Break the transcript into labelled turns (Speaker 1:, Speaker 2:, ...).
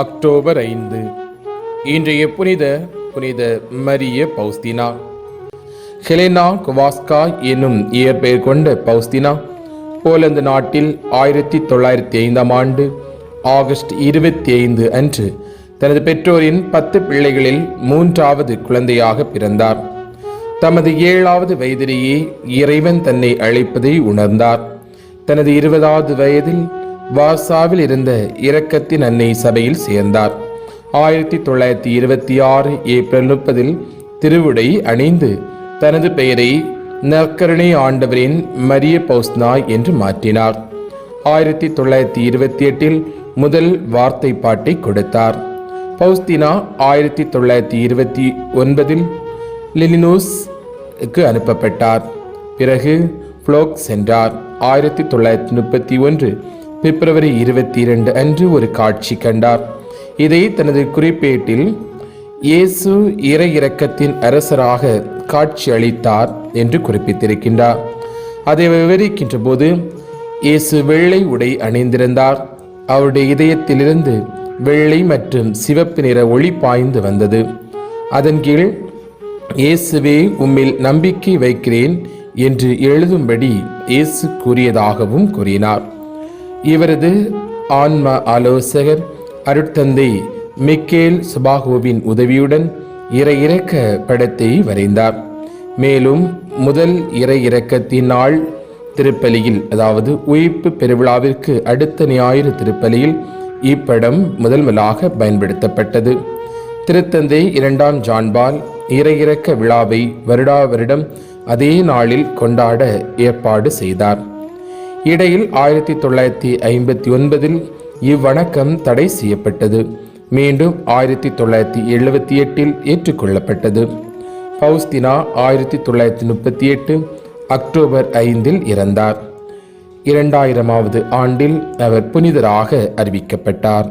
Speaker 1: October ஐந்து. இன்றைய புனித புனித மரிய பௌஸ்தினா. ஹெலேனா குவாஸ்கா என்னும் இயற்பெயர் கொண்ட பௌஸ்தினா போலந்து நாட்டில் ஆயிரத்தி தொள்ளாயிரத்தி ஐந்தாம் ஆண்டு ஆகஸ்ட் இருபத்தி ஐந்து அன்று தனது பெற்றோரின் பத்து பிள்ளைகளில் மூன்றாவது குழந்தையாக பிறந்தார். தமது ஏழாவது வயதிலேயே இறைவன் தன்னை அழைப்பதை உணர்ந்தார். தனது இருபதாவது வயதில் வார்சாவில் இருந்த இரக்கத்தின் அன்னை சபையில் சேர்ந்தார். ஆயிரத்தி தொள்ளாயிரத்தி இருபத்தி ஆறு ஏப்ரல் முப்பதில் திருவுடை அணிந்து தனது பெயரை நற்கருணை ஆண்டவரின் மரிய பௌஸ்னா என்று மாற்றினார். ஆயிரத்தி தொள்ளாயிரத்தி இருபத்தி எட்டில் முதல் வார்த்தை பாட்டை கொடுத்தார். பௌஸ்தினா ஆயிரத்தி தொள்ளாயிரத்தி இருபத்தி ஒன்பதில் லிலினூஸ்க்கு அனுப்பப்பட்டார். பிறகு ஃப்ளோக் சென்றார். ஆயிரத்தி தொள்ளாயிரத்தி முப்பத்தி ஒன்று பிப்ரவரி இருபத்தி இரண்டு அன்று ஒரு காட்சி கண்டார். இதை தனது குறிப்பேட்டில் இயேசு இற இறக்கத்தின் அரசராக காட்சி அளித்தார் என்று குறிப்பிட்டிருக்கின்றார். அதை விவரிக்கின்ற போது இயேசு வெள்ளை உடை அணிந்திருந்தார். அவருடைய இதயத்திலிருந்து வெள்ளை மற்றும் சிவப்பு நிற ஒளி பாய்ந்து வந்தது. அதன் கீழ் இயேசுவே உம்மில் நம்பிக்கை வைக்கிறேன் என்று எழுதும்படி இயேசு கூறியதாகவும் கூறினார். இவரது ஆன்ம ஆலோசகர் அருட்தந்தை மிக்கேல் சுபாகோவின் உதவியுடன் இறை இறக்க படத்தை வரைந்தார். மேலும் முதல் இறை இறக்கத்தின் நாள் திருப்பலியில் அதாவது உயிர்ப்பு பெருவிழாவிற்கு அடுத்த ஞாயிறு திருப்பலியில் இப்படம் முதல் முதலாக பயன்படுத்தப்பட்டது. திருத்தந்தை இரண்டாம் ஜான்பால் இறையிறக்க விழாவை வருடா வருடம் அதே நாளில் கொண்டாட ஏற்பாடு செய்தார். இடையில் ஆயிரத்தி தொள்ளாயிரத்தி ஐம்பத்தி ஒன்பதில் இவ்வணக்கம் தடை செய்யப்பட்டது. மீண்டும் ஆயிரத்தி தொள்ளாயிரத்தி எழுபத்தி எட்டில் ஏற்றுக்கொள்ளப்பட்டது. பௌஸ்தினா ஆயிரத்தி தொள்ளாயிரத்தி முப்பத்தி எட்டு அக்டோபர் ஐந்தில் இறந்தார். இரண்டாயிரமாவது ஆண்டில் அவர் புனிதராக அறிவிக்கப்பட்டார்.